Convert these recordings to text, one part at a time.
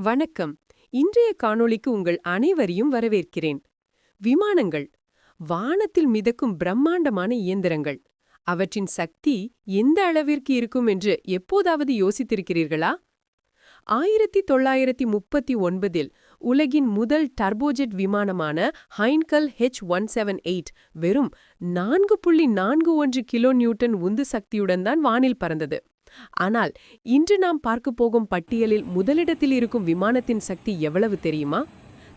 வணக்கம். இன்றைய காணொளிக்கு உங்கள் அனைவரையும் வரவேற்கிறேன். விமானங்கள். வானத்தில் மிதக்கும் பிரம்மாண்டமான இயந்திரங்கள். அவற்றின் சக்தி எந்த அளவிற்கு இருக்கும் என்று எப்போதாவது யோசித்திருக்கிறீர்களா? ஆயிரத்தி தொள்ளாயிரத்தி முப்பத்தி ஒன்பதில் உலகின் முதல் turbojet விமானமான Heinkel H one seven eight வெறும் நான்கு புள்ளி நான்கு ஒன்று கிலோ நியூட்டன் உந்து சக்தியுடன் தான் வானில் பறந்தது. ஆனால் இன்று நாம் பார்க்க போகும் பட்டியலில் முதலிடத்தில் இருக்கும் விமானத்தின் சக்தி எவ்வளவு தெரியுமா?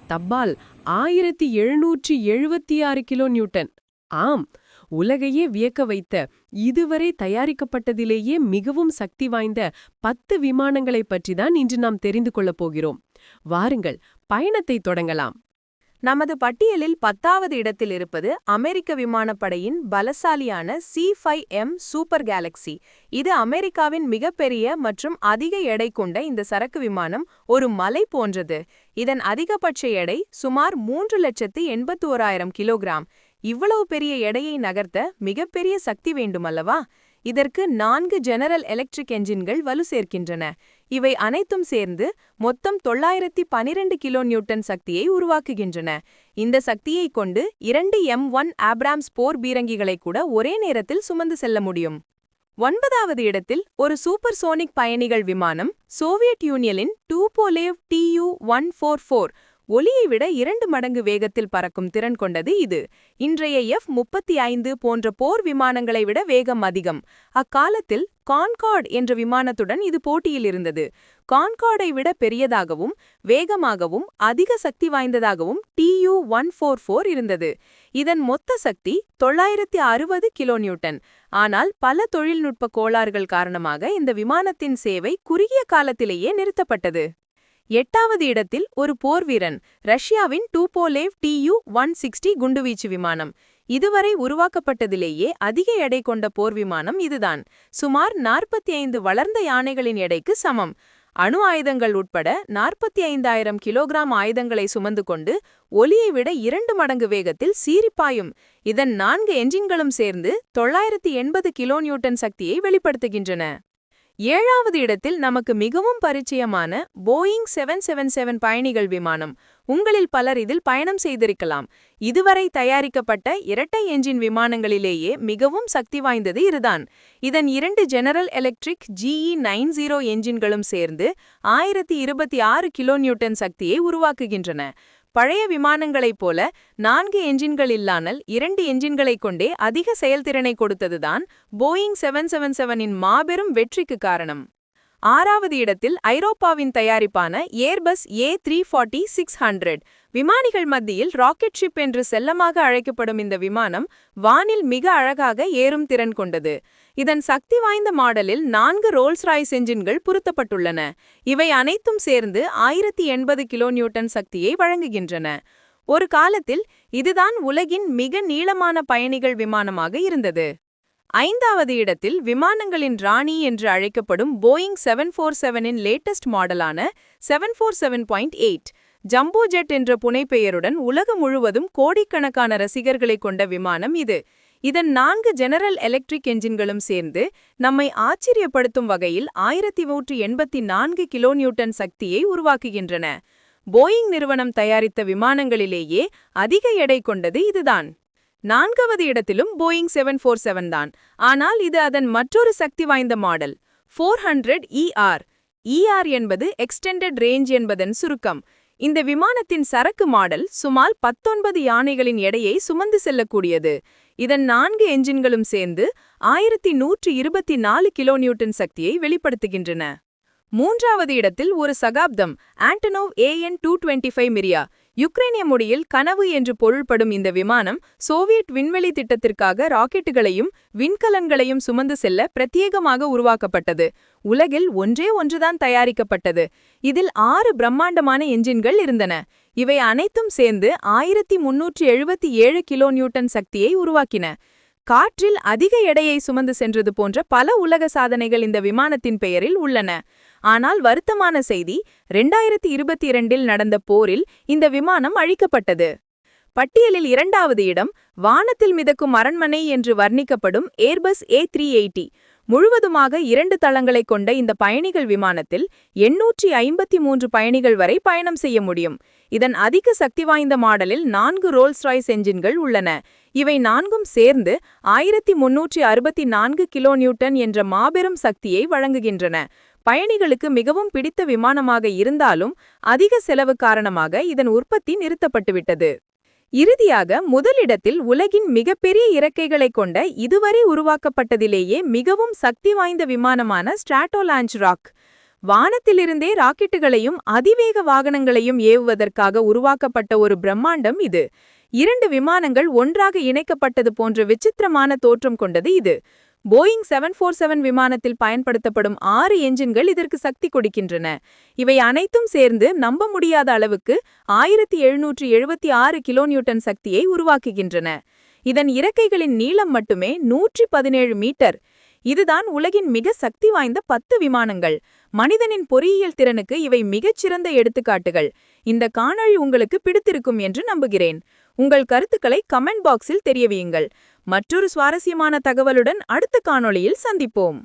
தப்பால் ஆயிரத்தி எழுநூற்றி எழுபத்தி ஆறு கிலோ நியூட்டன். ஆம் உலகையே வியக்க வைத்த இதுவரை தயாரிக்கப்பட்டதிலேயே மிகவும் சக்தி வாய்ந்த பத்து விமானங்களைப் பற்றிதான் இன்று நாம் தெரிந்து கொள்ளப் போகிறோம். வாருங்கள் பயணத்தை தொடங்கலாம். நமது பட்டியலில் பத்தாவது இடத்தில் இருப்பது அமெரிக்க விமானப்படையின் பலசாலியான C five M Super Galaxy இது அமெரிக்காவின் மிகப்பெரிய மற்றும் அதிக எடை கொண்ட இந்த சரக்கு விமானம் ஒரு மலை போன்றது. இதன் அதிகபட்ச எடை சுமார் மூன்று லட்சத்து எண்பத்து ஓராயிரம் கிலோகிராம். இவ்வளவு பெரிய எடையை நகர்த்த மிகப்பெரிய சக்தி வேண்டுமல்லவா? இதற்கு நான்கு ஜெனரல் எலக்ட்ரிக் என்ஜின்கள் வலு சேர்க்கின்றன. இவை அனைத்தும் சேர்ந்து மொத்தம் தொள்ளாயிரத்தி பனிரெண்டு கிலோ நியூட்டன் சக்தியை உருவாக்குகின்றன. இந்த சக்தியை கொண்டு இரண்டு எம் ஒன் ஆப்ராம்ஸ் போர் பீரங்கிகளை கூட ஒரே நேரத்தில் சுமந்து செல்ல முடியும். ஒன்பதாவது இடத்தில் ஒரு சூப்பர் சோனிக் பயணிகள் விமானம் சோவியத் யூனியனின் Tupolev Tu one four four ஒலியை விட இரண்டு மடங்கு வேகத்தில் பறக்கும் திறன் கொண்டது இது. இன்றைய எஃப் முப்பத்தி ஐந்து போன்ற போர் விமானங்களை விட வேகம் அதிகம். அக்காலத்தில் கான்கார்ட் என்ற விமானத்துடன் இது போட்டியில் இருந்தது. கான்கார்டை விட பெரியதாகவும் வேகமாகவும் அதிக சக்தி வாய்ந்ததாகவும் டியூ ஒன் ஃபோர் ஃபோர் இருந்தது. இதன் மொத்த சக்தி தொள்ளாயிரத்தி அறுபது கிலோ நியூட்டன். ஆனால் பல தொழில்நுட்ப கோளாறுகள் காரணமாக இந்த விமானத்தின் சேவை குறுகிய காலத்திலேயே நிறுத்தப்பட்டது. எட்டாவது இடத்தில் ஒரு போர்வீரன் ரஷ்யாவின் டூபோலேவ் டியூ ஒன் சிக்ஸ்டி குண்டுவீச்சு விமானம். இதுவரை உருவாக்கப்பட்டதிலேயே அதிக எடை கொண்ட போர் விமானம் இதுதான். சுமார் நாற்பத்தி ஐந்து வளர்ந்த யானைகளின் எடைக்கு சமம். அணு ஆயுதங்கள் உட்பட நாற்பத்தி ஐந்தாயிரம் கிலோகிராம் ஆயுதங்களை சுமந்து கொண்டு ஒலியை விட இரண்டு மடங்கு வேகத்தில் சீரிப்பாயும் இதன் நான்கு என்ஜின்களும் சேர்ந்து தொள்ளாயிரத்தி எண்பது கிலோ நியூட்டன் சக்தியை வெளிப்படுத்துகின்றன. ஏழாவது இடத்தில் நமக்கு மிகவும் பரிச்சயமான போயிங் செவன் செவன் செவன் பயணிகள் விமானம். உங்களில் பலர் இதில் பயணம் செய்திருக்கலாம். இதுவரை தயாரிக்கப்பட்ட இரட்டை என்ஜின் விமானங்களிலேயே மிகவும் சக்தி வாய்ந்தது இதுதான். இதன் இரண்டு General Electric GE nine zero என்ஜின்களும் சேர்ந்து ஆயிரத்தி இருபத்தி ஆறு கிலோ நியூட்டன் சக்தியை உருவாக்குகின்றன. பழைய விமானங்களைப் போல நான்கு என்ஜின்கள் இல்லாமல் இரண்டு என்ஜின்களைக் கொண்டே அதிக செயல்திறனை கொடுத்ததுதான் போயிங் செவன் செவன் செவனின் மாபெரும் வெற்றிக்கு காரணம். ஆறாவது இடத்தில் ஐரோப்பாவின் தயாரிப்பான Airbus A three forty six hundred விமானிகள் மத்தியில் ராக்கெட் ஷிப் என்று செல்லமாக அழைக்கப்படும் இந்த விமானம் வானில் மிக அழகாக ஏறும் திறன் கொண்டது. இதன் சக்தி வாய்ந்த மாடலில் நான்கு ரோல்ஸ் ராய்ஸ் என்ஜின்கள் பொருத்தப்பட்டுள்ளன. இவை அனைத்தும் சேர்ந்து ஆயிரத்தி எண்பது கிலோ நியூட்டன் சக்தியை வழங்குகின்றன. ஒரு காலத்தில் இதுதான் உலகின் மிக நீளமான பயணிகள் விமானமாக இருந்தது. ஐந்தாவது இடத்தில் விமானங்களின் ராணி என்று அழைக்கப்படும் போயிங் செவன் ஃபோர் செவனின் latest மாடலான seven four seven point eight jumbo jet என்ற புனைப்பெயருடன் உலகம் முழுவதும் கோடிக்கணக்கான ரசிகர்களை கொண்ட விமானம் இது. இதன் நான்கு ஜெனரல் எலக்ட்ரிக் என்ஜின்களும் சேர்ந்து நம்மை ஆச்சரியப்படுத்தும் வகையில் ஆயிரத்தி நூற்றி எண்பத்தி நான்கு கிலோ நியூட்டன் சக்தியை உருவாக்குகின்றன. போயிங் நிறுவனம் தயாரித்த விமானங்களிலேயே அதிக எடை கொண்டது இதுதான். நான்காவது இடத்திலும் போயிங் செவன் ஃபோர் செவன் தான். ஆனால் இது அதன் மற்றொரு சக்தி வாய்ந்த model four hundred ER ER என்பது எக்ஸ்டெண்டட் ரேஞ்ச் என்பதன் சுருக்கம். இந்த விமானத்தின் சரக்கு மாடல் சுமார் பத்தொன்பது யானைகளின் எடையை சுமந்து செல்லக்கூடியது. இதன் நான்கு என்ஜின்களும் சேர்ந்து ஆயிரத்தி நூற்று இருபத்தி நாலு கிலோ நியூட்டன் சக்தியை வெளிப்படுத்துகின்றன. மூன்றாவது இடத்தில் ஒரு சகாப்தம் Antonov AN two twenty five Mriya யுக்ரைனிய மொழியில் கனவு என்று பொருள்படும் இந்த விமானம் சோவியட் விண்வெளி திட்டத்திற்காக ராக்கெட்டுகளையும் விண்கலன்களையும் சுமந்து செல்ல பிரத்யேகமாக உருவாக்கப்பட்டது. உலகில் ஒன்றே ஒன்றுதான் தயாரிக்கப்பட்டது. இதில் ஆறு பிரம்மாண்டமான என்ஜின்கள் இருந்தன. இவை அனைத்தும் சேர்ந்து ஆயிரத்தி முன்னூற்றி எழுபத்தி ஏழு கிலோ நியூட்டன் சக்தியை உருவாக்கின. காற்றில் அதிக எடையை சுமந்து சென்றது போன்ற பல உலக சாதனைகள் இந்த விமானத்தின் பெயரில் உள்ளன. ஆனால் வருத்தமான செய்தி ரெண்டாயிரத்தி இருபத்தி இரண்டில் நடந்த போரில் இந்த விமானம் அழிக்கப்பட்டது. பட்டியலில் இரண்டாவது இடம் வானத்தில் மிதக்கும் அரண்மனை என்று வர்ணிக்கப்படும் ஏர்பஸ் ஏ த்ரீ எயிட்டி முழுவதுமாக இரண்டு தளங்களை கொண்ட இந்த பயணிகள் விமானத்தில் எண்ணூற்றி ஐம்பத்தி மூன்று பயணிகள் வரை பயணம் செய்ய முடியும். இதன் அதிக சக்தி வாய்ந்த மாடலில் நான்கு ரோல்ஸ் ராய்ஸ் என்ஜின்கள் உள்ளன. இவை நான்கும் சேர்ந்து ஆயிரத்தி முன்னூற்றி அறுபத்தி நான்கு கிலோ நியூட்டன் என்ற மாபெரும் சக்தியை வழங்குகின்றன. பயணிகளுக்கு மிகவும் பிடித்த விமானமாக இருந்தாலும் அதிக செலவு காரணமாக இதன் உற்பத்தி நிறுத்தப்பட்டுவிட்டது. இறுதியாக முதலிடத்தில் உலகின் மிகப்பெரிய இறக்கைகளைக் கொண்ட இதுவரை உருவாக்கப்பட்டதிலேயே மிகவும் சக்தி வாய்ந்த விமானமான ஸ்ட்ராட்டோலான்ச் ராக். வானத்திலிருந்தே ராக்கெட்டுகளையும் அதிவேக வாகனங்களையும் ஏவுவதற்காக உருவாக்கப்பட்ட ஒரு பிரம்மாண்டம் இது. இரண்டு விமானங்கள் ஒன்றாக இணைக்கப்பட்டது போன்ற விசித்திரமான தோற்றம் கொண்டது இது. போயிங் செவன் ஃபோர் செவன் விமானத்தில் பயன்படுத்தப்படும் ஆறு என்ஜின்கள் இதற்கு சக்தி கொடுக்கின்றன. இவை அனைத்தும் சேர்ந்து நம்ப முடியாத அளவுக்கு ஆயிரத்தி எழுநூற்றி எழுபத்தி ஆறு கிலோநியூட்டன் சக்தியை உருவாக்குகின்றன. இதன் இறக்கைகளின் நீளம் மட்டுமே நூற்றி பதினேழு மீட்டர். இதுதான் உலகின் மிக சக்தி வாய்ந்த பத்து விமானங்கள். மனிதனின் பொறியியல் திறனுக்கு இவை மிகச்சிறந்த எடுத்துக்காட்டுகள். இந்த காணொளி உங்களுக்கு பிடித்திருக்கும் என்று நம்புகிறேன். உங்கள் கருத்துக்களை கமெண்ட் பாக்ஸில் தெரியவியுங்கள் மற்றொரு சுவாரஸ்யமான தகவலுடன் அடுத்த காணொளியில் சந்திப்போம்.